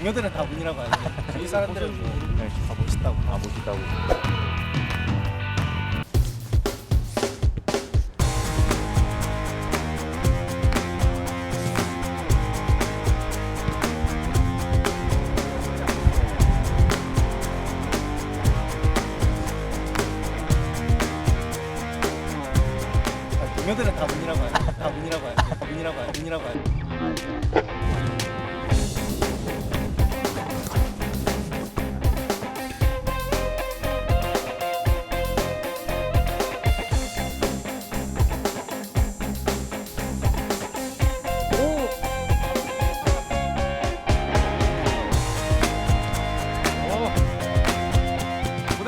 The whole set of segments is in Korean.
동료들은 다 문이라고 하죠. 이 사람들은 뭐, 네, 다 멋있다고. 아 멋있다고. 아, 동료들은 다 문이라고 하죠. 다 문이라고 하죠. 다 문이라고 하죠. 문이라고 하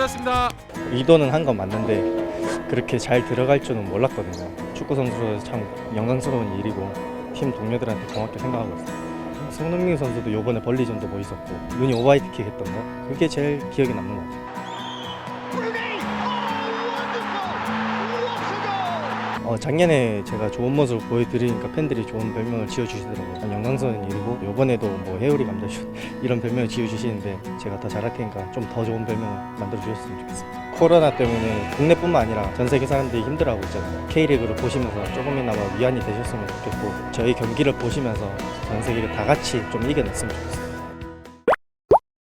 죠. 고생하셨습니다. 의도는 한 건 맞는데 그렇게 잘 들어갈 줄은 몰랐거든요. 축구 선수로서 참 영광스러운 일이고 팀 동료들한테 고맙게 생각하고 있어요. 손흥민 선수도 요번에 벌리전도 멋있었고 눈이 오바이트킥 했던 거 그게 제일 기억에 남는 것 같아요. 어, 작년에 제가 좋은 모습을 보여드리니까 팬들이 좋은 별명을 지어주시더라고요. 영광스러운 일이고 요번에도 뭐 해오리 감자슛 이런 별명을 지어주시는데 제가 더 잘할 테니까 좀 더 좋은 별명을 만들어 주셨으면 좋겠습니다. 코로나 때문에 국내뿐만 아니라 전 세계 사람들이 힘들어하고 있잖아요. K리그를 보시면서 조금이나마 위안이 되셨으면 좋겠고 저희 경기를 보시면서 전 세계가 다 같이 좀 이겨냈으면 좋겠어요.